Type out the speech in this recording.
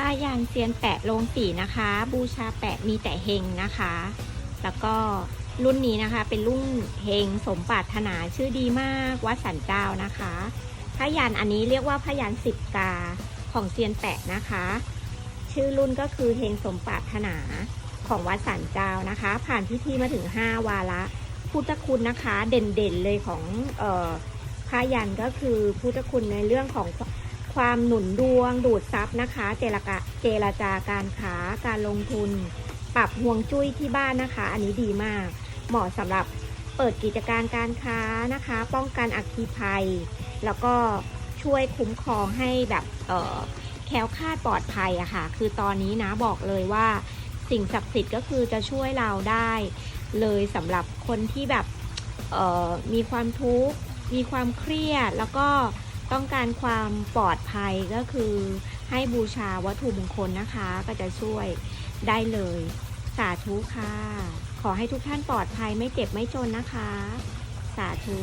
ผ้ายานเซียนแปะโรงสีนะคะ บูชาแปะมีแต่เฮงนะคะ แล้วก็รุ่นนี้นะคะเป็นรุ่นเฮงสมปรารถนาชื่อดีมากวัดสันเจ้านะคะผ้ายันอันนี้เรียกว่าผ้ายันสิบกาของเซียนแปะนะคะ ชื่อรุ่นก็คือเฮงสมปรารถนาของวัดสันเจ้านะคะ ผ่านพิธีมาถึง 5 วาระพุทธคุณนะคะ เด่นๆเลยของออผ้ายันก็คือพุทธคุณในเรื่องของ ความหนุนดวงดูดซับนะคะ เจรกะเจรจาการค้าการลงทุน ปรับห่วงจุ้ยที่บ้านนะคะ อันนี้ดีมาก เหมาะสำหรับเปิดกิจการการค้านะคะ ป้องกันอัคคีภัย แล้วก็ช่วยคุ้มครองให้แบบเออแคล้วคลาดปลอดภัยอะค่ะ คือตอนนี้นะบอกเลยว่าสิ่งศักดิ์สิทธิ์ก็คือจะช่วยเราได้ เลยสำหรับคนที่แบบเออมีความทุกข์มีความเครียดแล้วก็ ต้องการความปลอดภัยก็คือให้บูชาวัตถุมงคลนะคะ ก็จะช่วยได้เลย สาธุค่ะ ขอให้ทุกท่านปลอดภัยไม่เจ็บไม่จนนะคะ สาธุ